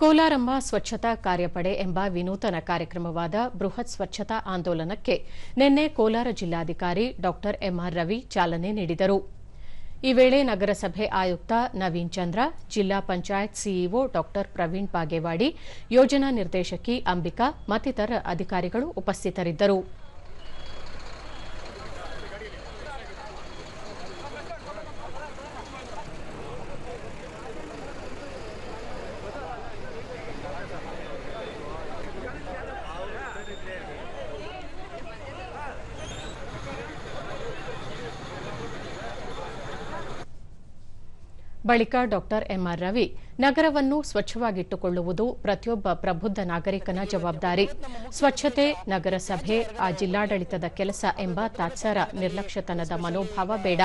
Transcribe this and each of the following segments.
ಕೋಲಾರಮ್ಮ ಸ್ವಚ್ಛತಾ ಕಾರ್ಯಪಡೆ ಎಂಬ ವಿನೂತನ ಕಾರ್ಯಕ್ರಮವಾದ ಬೃಹತ್ ಸ್ವಚ್ಛತಾ ಆಂದೋಲನಕ್ಕೆ ನಿನ್ನೆ ಕೋಲಾರ ಜಿಲ್ಲಾಧಿಕಾರಿ ಡಾ ಎಂಆರ್ ರವಿ ಚಾಲನೆ ನೀಡಿದರು. ಈ ವೇಳೆ ನಗರಸಭೆ ಆಯುಕ್ತ ನವೀನ್ ಚಂದ್ರ, ಜಿಲ್ಲಾ ಪಂಚಾಯತ್ ಸಿಇಒ ಡಾ ಪ್ರವೀಣ್ ಬಾಗೇವಾಡಿ ಯೋಜನಾ ನಿರ್ದೇಶಕಿ ಅಂಬಿಕಾ, ಮತ್ತಿತರ ಅಧಿಕಾರಿಗಳು ಉಪಸ್ಥಿತರಿದ್ದರು. ಬಳಿಕ ಡಾಕ್ಟರ್ ಎಂಆರ್ ರವಿ, ನಗರವನ್ನು ಸ್ವಚ್ಛವಾಗಿಟ್ಟುಕೊಳ್ಳುವುದು ಪ್ರತಿಯೊಬ್ಬ ಪ್ರಬುದ್ಧ ನಾಗರಿಕನ ಜವಾಬ್ದಾರಿ. ಸ್ವಚ್ಛತೆ, ನಗರಸಭೆ, ಆ ಜಿಲ್ಲಾಡಳಿತದ ಕೆಲಸ ಎಂಬ ತಾತ್ಸಾರ ನಿರ್ಲಕ್ಷ್ಯತನದ ಮನೋಭಾವ ಬೇಡ.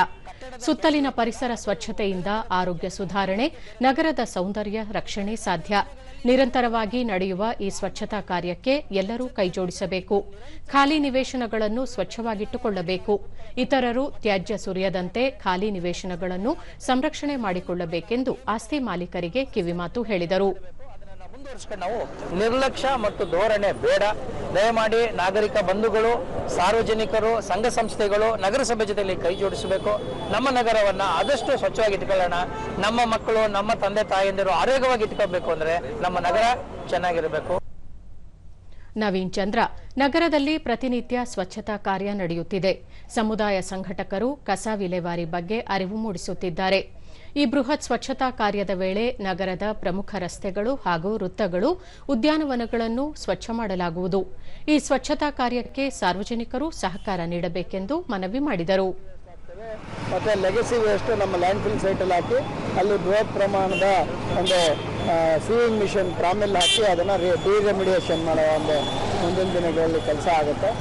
ಸುತ್ತಲಿನ ಪರಿಸರ ಸ್ವಚ್ಛತೆಯಿಂದ ಆರೋಗ್ಯ ಸುಧಾರಣೆ, ನಗರದ ಸೌಂದರ್ಯ ರಕ್ಷಣೆ ಸಾಧ್ಯ. ನಿರಂತರವಾಗಿ ನಡೆಯುವ ಈ ಸ್ವಚ್ಛತಾ ಕಾರ್ಯಕ್ಕೆ ಎಲ್ಲರೂ ಕೈಜೋಡಿಸಬೇಕು. ಖಾಲಿ ನಿವೇಶನಗಳನ್ನು ಸ್ವಚ್ಛವಾಗಿಟ್ಟುಕೊಳ್ಳಬೇಕು. ಇತರರು ತ್ಯಾಜ್ಯ ಸುರಿಯದಂತೆ ಖಾಲಿ ನಿವೇಶನಗಳನ್ನು ಸಂರಕ್ಷಣೆ ಮಾಡಿಕೊಳ್ಳಬೇಕೆಂದು ಆಸ್ತಿ ಮಾಲೀಕರಿಗೆ ಕಿವಿಮಾತು ಹೇಳಿದರು. ನಾವು ನಿರ್ಲಕ್ಷ್ಯ ಮತ್ತು ಧೋರಣೆ ಬೇಡ. ದಯಮಾಡಿ ನಾಗರಿಕ ಬಂಧುಗಳು ಸಾರ್ವಜನಿಕರು ಸಂಘ ಸಂಸ್ಥೆಗಳು ನಗರಸಭೆ ಜೊತೆಯಲ್ಲಿ ಕೈ ಜೋಡಿಸಬೇಕು. ನಮ್ಮ ನಗರವನ್ನ ಆದಷ್ಟು ಸ್ವಚ್ಛವಾಗಿ ಇಟ್ಕೊಳ್ಳೋಣ ನಮ್ಮ ಮಕ್ಕಳು ನಮ್ಮ ತಂದೆ ತಾಯಿಯಂದಿರು ಆರೋಗ್ಯವಾಗಿ ಇಟ್ಕೋಬೇಕು ಅಂದ್ರೆ ನಮ್ಮ ನಗರ ಚೆನ್ನಾಗಿರಬೇಕು. ನವೀನ್ ಚಂದ್ರ ನಗರದಲ್ಲಿ ಪ್ರತಿನಿತ್ಯ ಸ್ವಚ್ಛತಾ ಕಾರ್ಯ ನಡೆಯುತ್ತಿದೆ. ಸಮುದಾಯ ಸಂಘಟಕರು ಕಸ ವಿಲೇವಾರಿ ಬಗ್ಗೆ ಅರಿವು ಮೂಡಿಸುತ್ತಿದ್ದಾರೆ. ಈ ಬೃಹತ್ ಸ್ವಚ್ಛತಾ ಕಾರ್ಯದ ವೇಳೆ ನಗರದ ಪ್ರಮುಖ ರಸ್ತೆಗಳು ಹಾಗೂ ವೃತ್ತಗಳು, ಉದ್ಯಾನವನಗಳನ್ನು ಸ್ವಚ್ಛ ಮಾಡಲಾಗುವುದು. ಈ ಸ್ವಚ್ಛತಾ ಕಾರ್ಯಕ್ಕೆ ಸಾರ್ವಜನಿಕರು ಸಹಕಾರ ನೀಡಬೇಕೆಂದು ಮನವಿ ಮಾಡಿದರು. ಮತ್ತೆ ಲೆಗಸಿ ವೇಸ್ಟ್ ನಮ್ಮ ಲ್ಯಾಂಡ್ ಫಿಲ್ ಅಲ್ಲಿ ಹಾಕಿ, ಅಲ್ಲಿ ಬೃಹತ್ ಪ್ರಮಾಣದ ಒಂದು ಸೀವಿಂಗ್ ಮಿಷನ್ ಪ್ರಾಮಿಲ್ ಹಾಕಿ ಅದನ್ನ ಡಿ ರೆಮಿಡಿಯೇಷನ್ ಮಾಡೋ ಒಂದು, ಮುಂದಿನ ದಿನಗಳಲ್ಲಿ ಕೆಲಸ ಆಗುತ್ತೆ.